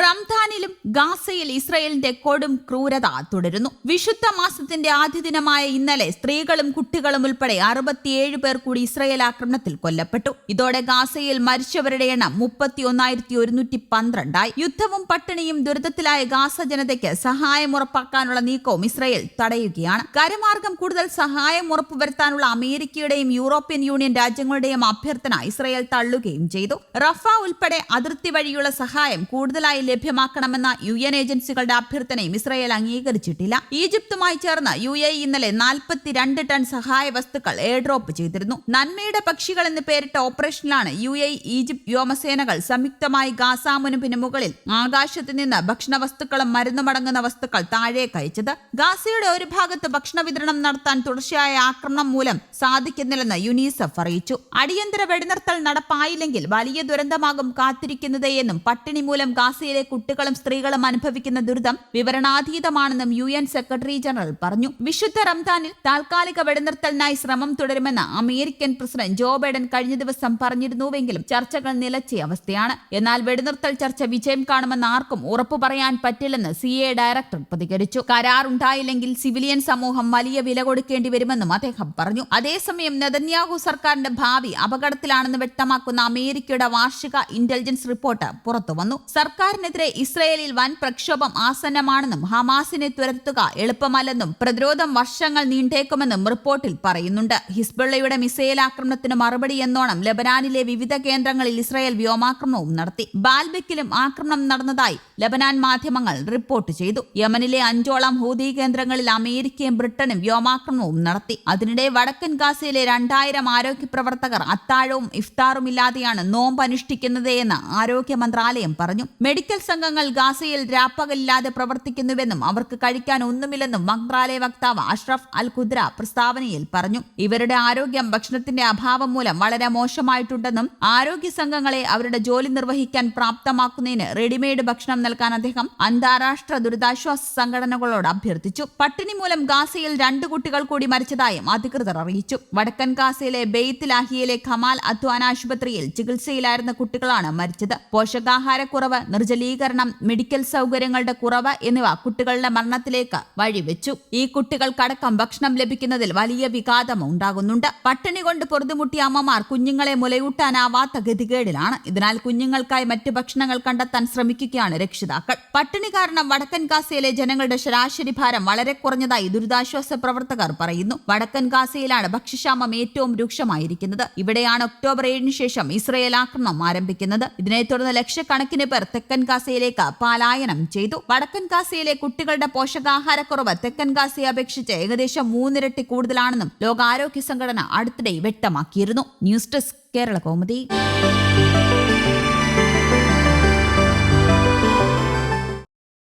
റംദാനിലും ഗാസയിൽ ഇസ്രയേലിന്റെ കൊടും ക്രൂരത തുടരുന്നു. വിശുദ്ധ മാസത്തിന്റെ ആദ്യ ദിനമായ ഇന്നലെ സ്ത്രീകളും കുട്ടികളും ഉൾപ്പെടെ അറുപത്തിയേഴ് പേർ കൂടി ഇസ്രയേൽ ആക്രമണത്തിൽ കൊല്ലപ്പെട്ടു. ഇതോടെ ഗാസയിൽ മരിച്ചവരുടെ എണ്ണം മുപ്പത്തി ഒന്നായിരത്തി ഒരുന്നൂറ്റി പന്ത്രണ്ടായി യുദ്ധവും പട്ടിണിയും ദുരിതത്തിലായ ഗാസ ജനതയ്ക്ക് സഹായം ഉറപ്പാക്കാനുള്ള നീക്കവും ഇസ്രയേൽ തടയുകയാണ്. കരമാർഗം കൂടുതൽ സഹായം ഉറപ്പുവരുത്താനുള്ള അമേരിക്കയുടെയും യൂറോപ്യൻ യൂണിയൻ രാജ്യങ്ങളുടെയും അഭ്യർത്ഥന ഇസ്രയേൽ തള്ളുകയും ചെയ്തു. റഫ ഉൾപ്പെടെ അതിർത്തി വഴിയുള്ള സഹായം കൂടുതലായി ലഭ്യമാക്കണമെന്ന യു എൻ ഏജൻസികളുടെ അഭ്യർത്ഥനയും ഇസ്രായേൽ അംഗീകരിച്ചിട്ടില്ല. ഈജിപ്തുമായി ചേർന്ന് യു എ ഇന്നലെ നാൽപ്പത്തിരണ്ട് ടൺ സഹായ വസ്തുക്കൾ എയർ ഡ്രോപ്പ് ചെയ്തിരുന്നു. നന്മയുടെ പക്ഷികൾ എന്ന് പേരിട്ട ഓപ്പറേഷനിലാണ് യു എ ഈജിപ്ത് വ്യോമസേനകൾ സംയുക്തമായി ഗാസ മുനമ്പിന് മുകളിൽ ആകാശത്ത് നിന്ന് ഭക്ഷണ വസ്തുക്കളും മരുന്നുമടങ്ങുന്ന വസ്തുക്കൾ താഴേക്ക് അയച്ചത്. ഗാസയുടെ ഒരു ഭാഗത്ത് ഭക്ഷണ വിതരണം നടത്താൻ തുടർച്ചയായ ആക്രമണം മൂലം സാധിക്കുന്നില്ലെന്ന് യുനീസെഫ് അറിയിച്ചു. അടിയന്തര വെടിനിർത്തൽ നടപ്പായില്ലെങ്കിൽ വലിയ ദുരന്തമാകും കാത്തിരിക്കുന്നത് എന്നും പട്ടിണി മൂലം ഗാസയിലെ കുട്ടികളും സ്ത്രീകളും അനുഭവിക്കുന്ന ദുരിതം വിവരണാതീതമാണെന്നും യു എൻ സെക്രട്ടറി ജനറൽ പറഞ്ഞു. വിശുദ്ധ റംദാനിൽ താൽക്കാലിക വെടിനിർത്തലിനായി ശ്രമം തുടരുമെന്ന് അമേരിക്കൻ പ്രസിഡന്റ് ജോ ബൈഡൻ കഴിഞ്ഞ ദിവസം പറഞ്ഞിരുന്നുവെങ്കിലും ചർച്ചകൾ നിലച്ച അവസ്ഥയാണ്. എന്നാൽ വെടിനിർത്തൽ ചർച്ച വിജയം കാണുമെന്ന് ആർക്കും ഉറപ്പു പറയാൻ പറ്റില്ലെന്ന് സി എ ഡയറക്ടർ പ്രതികരിച്ചു. കരാർ ഉണ്ടായില്ലെങ്കിൽ സിവിലിയൻ സമൂഹം വലിയ വില കൊടുക്കേണ്ടി വരുമെന്നും അദ്ദേഹം പറഞ്ഞു. അതേസമയം നെതന്യാഹു സർക്കാരിന്റെ ഭാവി അപകടത്തിലാണെന്ന് വ്യക്തമാക്കുന്ന അമേരിക്കയുടെ വാർഷിക ഇന്റലിജൻസ് റിപ്പോർട്ട് പുറത്തുവന്നു. സർക്കാരിനെതിരെ ഇസ്രയേലിൽ വൻ പ്രക്ഷോഭം ആസന്നമാണെന്നും ഹമാസിനെ തുരത്തുക എളുപ്പമല്ലെന്നും പ്രതിരോധം വർഷങ്ങൾ നീണ്ടേക്കുമെന്നും റിപ്പോർട്ടിൽ പറയുന്നുണ്ട്. ഹിസ്ബുള്ളയുടെ മിസൈൽ ആക്രമണത്തിന് മറുപടി എന്നോണം ലബനാനിലെ വിവിധ കേന്ദ്രങ്ങളിൽ ഇസ്രയേൽ വ്യോമാക്രമണവും നടത്തി. ബാൽബെക്കിലും ആക്രമണം നടന്നതായി ലബനാൻ മാധ്യമങ്ങൾ റിപ്പോർട്ട് ചെയ്തു. യമനിലെ അഞ്ചോളം ഹൂതി കേന്ദ്രങ്ങളിൽ അമേരിക്കയും ബ്രിട്ടനും വ്യോമാക്രമണവും നടത്തി. അതിനിടെ വടക്കൻ ഗാസയിലെ രണ്ടായിരം ആരോഗ്യ പ്രവർത്തകർ അത്താഴവും ഇഫ്താറും ഇല്ലാതെയാണ് നോമ്പ് അനുഷ്ഠിക്കുന്നത് എന്ന് ആരോഗ്യ മന്ത്രാലയം പറഞ്ഞു. മെഡിക്കൽ സംഘങ്ങൾ ഗാസയിൽ രാപ്പകലില്ലാതെ പ്രവർത്തിക്കുന്നുവെന്നും അവർക്ക് കഴിക്കാൻ ഒന്നുമില്ലെന്നും മന്ത്രാലയ വക്താവ് അഷ്റഫ് അൽ ഖുദ്ര പ്രസ്താവനയിൽ പറഞ്ഞു. ഇവരുടെ ആരോഗ്യം ഭക്ഷണത്തിന്റെ അഭാവം മൂലം വളരെ മോശമായിട്ടുണ്ടെന്നും ആരോഗ്യ സംഘങ്ങളെ അവരുടെ ജോലി നിർവഹിക്കാൻ പ്രാപ്തമാക്കുന്നതിന് റെഡിമെയ്ഡ് ഭക്ഷണം നൽകാൻ അദ്ദേഹം അന്താരാഷ്ട്ര ദുരിതാശ്വാസ സംഘടനകളോട് അഭ്യർത്ഥിച്ചു. പട്ടിണി മൂലം ഗാസയിൽ രണ്ട് കുട്ടികൾ കൂടി മരിച്ചതായും അധികൃതർ അറിയിച്ചു. വടക്കൻ ഗാസയിലെ ബെയ്ത്ത് ലാഹിയയിലെ ഖമാൽ അധ്വാന ആശുപത്രിയിൽ ചികിത്സയിലായിരുന്ന കുട്ടികളാണ് മരിച്ചത്. പോഷകാഹാരക്കുറവ് നിർജലീകരണം മെഡിക്കൽ സൗകര്യങ്ങളുടെ കുറവ് എന്നിവ കുട്ടികളുടെ മരണത്തിലേക്ക് വഴിവെച്ചു. ഈ കുട്ടികൾക്കടക്കം ഭക്ഷണം ലഭിക്കുന്നതിൽ വലിയ വിഘാതം ഉണ്ടാകുന്നുണ്ട്. പട്ടിണി കൊണ്ട് പൊറുതുമുട്ടിയ അമ്മമാർ കുഞ്ഞുങ്ങളെ മുലയൂട്ടാനാവാത്ത ഗതികേടിലാണ്. ഇതിനാൽ കുഞ്ഞുങ്ങൾക്കായി മറ്റു ഭക്ഷണങ്ങൾ കണ്ടെത്താൻ ശ്രമിക്കുകയാണ് രക്ഷിതാക്കൾ. പട്ടിണി കാരണം വടക്കൻ ഗാസയിലെ ജനങ്ങളുടെ ശരാശരി ഭാരം വളരെ കുറഞ്ഞതായി ദുരിതാശ്വാസ പ്രവർത്തകർ പറയുന്നു. വടക്കൻ ഗാസയിലാണ് ഭക്ഷ്യക്ഷാമം ഏറ്റവും രൂക്ഷമായിരിക്കുന്നത്. ഇവിടെയാണ് ഒക്ടോബർ ഏഴിന് ശേഷം ഇസ്രയേൽ ആക്രമണം ആരംഭിക്കുന്നത്. ഇതിനെ തുടർന്ന് ലക്ഷക്കണക്കിന് പേർ തെക്കൻ ഗാസയിലേക്ക് പലായനം ചെയ്തു. വടക്കൻ ഗാസയിലെ കുട്ടികളുടെ പോഷകാഹാരക്കുറവ് തെക്കൻ ഗാസയെ അപേക്ഷിച്ച് ഏകദേശം മൂന്നിരട്ടി കൂടുതലാണെന്നും ലോകാരോഗ്യ സംഘടന അടുത്തിടെ വ്യക്തമാക്കിയിരുന്നു. News desk Kerala Kaumudi.